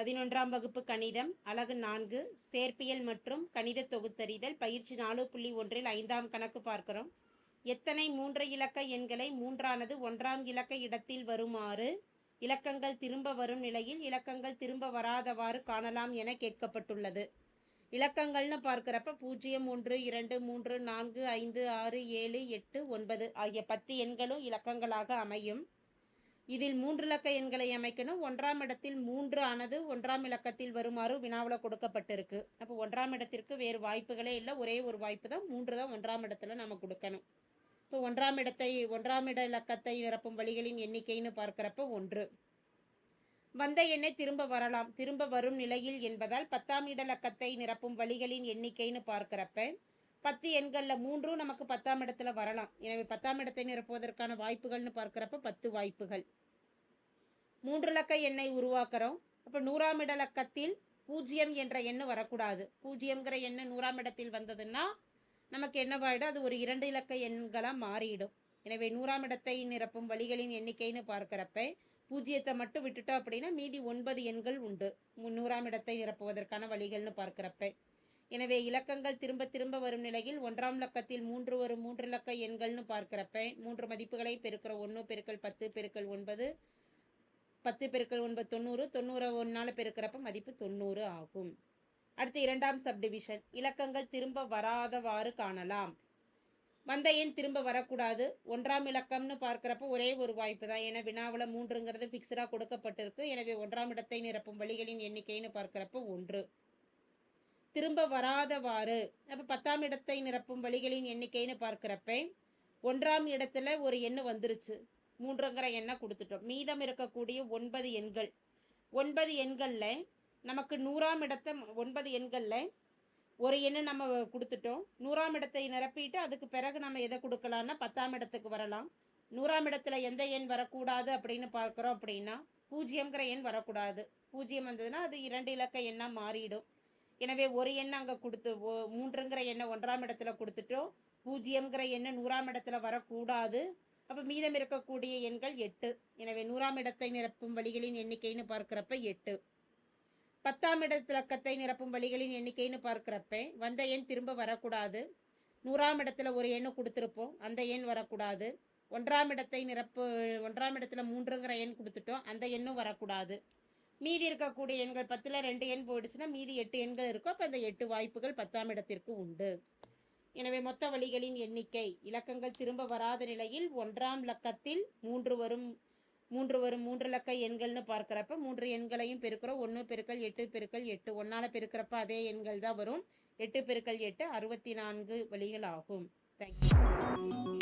பதினொன்றாம் வகுப்பு கணிதம் அலகு நான்கு சேர்ப்பியல் மற்றும் கணித தொகுத்தறிதல் பயிற்சி நாலு புள்ளி ஒன்றில் ஐந்தாம் கணக்கு பார்க்கிறோம். எத்தனை மூன்று இலக்க எண்களை மூன்றானது ஒன்றாம் இலக்க இடத்தில் வருமாறு இலக்கங்கள் திரும்ப வரும் நிலையில் இலக்கங்கள் திரும்ப வராதவாறு காணலாம் என கேட்கப்பட்டுள்ளது. இலக்கங்கள்னு பார்க்குறப்ப பூஜ்ஜியம் ஒன்று இரண்டு மூன்று நான்கு ஐந்து ஆறு ஏழு எட்டு ஒன்பது ஆகிய பத்து எண்களும் இலக்கங்களாக அமையும். இதில் மூன்று இலக்க எண்களை அமைக்கணும். ஒன்றாம் இடத்தில் மூன்று ஆனது ஒன்றாம் இலக்கத்தில் வருமாறு வினாவில் கொடுக்கப்பட்டிருக்கு. அப்போ ஒன்றாம் இடத்திற்கு வேறு வாய்ப்புகளே இல்லை. ஒரே ஒரு வாய்ப்பு தான். மூன்று தான் ஒன்றாம் இடத்துல நம்ம கொடுக்கணும். இப்போ ஒன்றாம் இடத்தை ஒன்றாம் இட இலக்கத்தை நிரப்பும் வழிகளின் எண்ணிக்கைன்னு பார்க்குறப்ப ஒன்று. வந்த எண்ணை திரும்ப வரலாம். திரும்ப வரும் நிலையில் என்பதால் பத்தாம் இட இலக்கத்தை நிரப்பும் வழிகளின் எண்ணிக்கைன்னு பார்க்குறப்ப பத்து எண்களில் மூன்றும் நமக்கு பத்தாம் இடத்துல வரலாம். எனவே பத்தாம் இடத்தை நிரப்புவதற்கான வாய்ப்புகள்னு பார்க்குறப்ப பத்து வாய்ப்புகள். மூன்று இலக்க எண்ணை உருவாக்குறோம். அப்போ நூறாம் இடலக்கத்தில் பூஜ்ஜியம் என்ற எண்ணு வரக்கூடாது. பூஜ்ஜியங்கிற எண்ணு நூறாம் இடத்தில் வந்ததுன்னா நமக்கு என்னவாயிடும் அது ஒரு இரண்டு இலக்க எண்களாக மாறிடும். எனவே நூறாம் இடத்தை நிரப்பும் வழிகளின் எண்ணிக்கைன்னு பார்க்குறப்ப பூஜ்ஜியத்தை மட்டும் விட்டுட்டோம் அப்படின்னா மீதி ஒன்பது எண்கள் உண்டு. நூறாம் இடத்தை நிரப்புவதற்கான வழிகள்னு பார்க்குறப்ப. எனவே இலக்கங்கள் திரும்ப திரும்ப வரும் நிலையில் ஒன்றாம் இலக்கத்தில் மூன்று ஒரு மூன்று இலக்க எண்கள்னு பார்க்குறப்ப மூன்று மதிப்புகளை பெருக்கிற ஒன்று பெருக்கல் பத்து பெருக்கல் ஒன்பது பத்து பெருக்கல் ஒன்பது தொண்ணூறு தொண்ணூறு ஒன்றால் பெருக்கிறப்ப மதிப்பு தொண்ணூறு ஆகும். அடுத்து இரண்டாம் சப்டிவிஷன் இலக்கங்கள் திரும்ப வராதவாறு காணலாம். வந்த எண் திரும்ப வரக்கூடாது. ஒன்றாம் இலக்கம்னு பார்க்குறப்ப ஒரே ஒரு வாய்ப்பு தான். ஏன்னா வினாவில் மூன்றுங்கிறது ஃபிக்ஸடாக கொடுக்கப்பட்டிருக்கு. எனவே ஒன்றாம் இடத்தை நிரப்பும் வழிகளின் எண்ணிக்கைன்னு பார்க்குறப்ப ஒன்று. திரும்ப வராதவாறு. அப்போ பத்தாம் இடத்தை நிரப்பும் வழிகளின் எண்ணிக்கைன்னு பார்க்குறப்ப ஒன்றாம் இடத்துல ஒரு எண்ணு வந்துருச்சு. மூன்றுங்கிற எண்ணை கொடுத்துட்டோம். மீதம் இருக்கக்கூடிய ஒன்பது எண்கள். ஒன்பது எண்களில் நமக்கு நூறாம் இடத்தை ஒன்பது எண்களில் ஒரு எண்ணு நம்ம கொடுத்துட்டோம். நூறாம் இடத்தை நிரப்பிட்டு அதுக்கு பிறகு நம்ம எதை கொடுக்கலான்னா பத்தாம் இடத்துக்கு வரலாம். நூறாம் இடத்துல எந்த எண் வரக்கூடாது அப்படின்னு பார்க்குறோம் அப்படின்னா பூஜ்ஜியங்கிற எண் வரக்கூடாது. பூஜ்ஜியம் வந்ததுன்னா அது இரண்டு இலக்க எண்ணாக மாறிடும். எனவே ஒரு எண்ணை அங்கே கொடுத்து மூன்றுங்கிற எண்ணை ஒன்றாம் இடத்துல கொடுத்துட்டோம். பூஜ்ஜியம்ங்கிற எண்ணை நூறாம் இடத்துல வரக்கூடாது. அப்போ மீதம் இருக்கக்கூடிய எண்கள் எட்டு. எனவே நூறாம் இடத்தை நிரப்பும் வழிகளின் எண்ணிக்கைன்னு பார்க்குறப்ப எட்டு. பத்தாம் இடத்திலக்கத்தை நிரப்பும் வழிகளின் எண்ணிக்கைன்னு பார்க்குறப்ப வந்த எண் திரும்ப வரக்கூடாது. நூறாம் இடத்துல ஒரு எண்ணு கொடுத்துருப்போம் அந்த எண் வரக்கூடாது. ஒன்றாம் இடத்தை நிரப்பு ஒன்றாம் இடத்துல மூன்றுங்கிற எண் கொடுத்துட்டோம் அந்த எண்ணும் வரக்கூடாது. மீதி இருக்கக்கூடிய எண்கள் பத்தில் ரெண்டு எண் போயிடுச்சுன்னா மீதி எட்டு எண்கள் இருக்கும். அப்போ அந்த எட்டு வாய்ப்புகள் பத்தாம் இடத்திற்கு உண்டு. எனவே மொத்த வழிகளின் எண்ணிக்கை இலக்கங்கள் திரும்ப வராத நிலையில் ஒன்றாம் இலக்கத்தில் மூன்று வரும் மூன்று வரும் மூன்று இலக்க எண்கள்னு பார்க்குறப்ப மூன்று எண்களையும் பெருக்கிறோம். ஒன்று பெருக்கல் எட்டு பெருக்கல் எட்டு. ஒன்றால் பெருக்கிறப்ப அதே எண்கள் தான் வரும். எட்டு பெருக்கல் எட்டு அறுபத்தி நான்கு வழிகள் ஆகும் தேங்க்யூ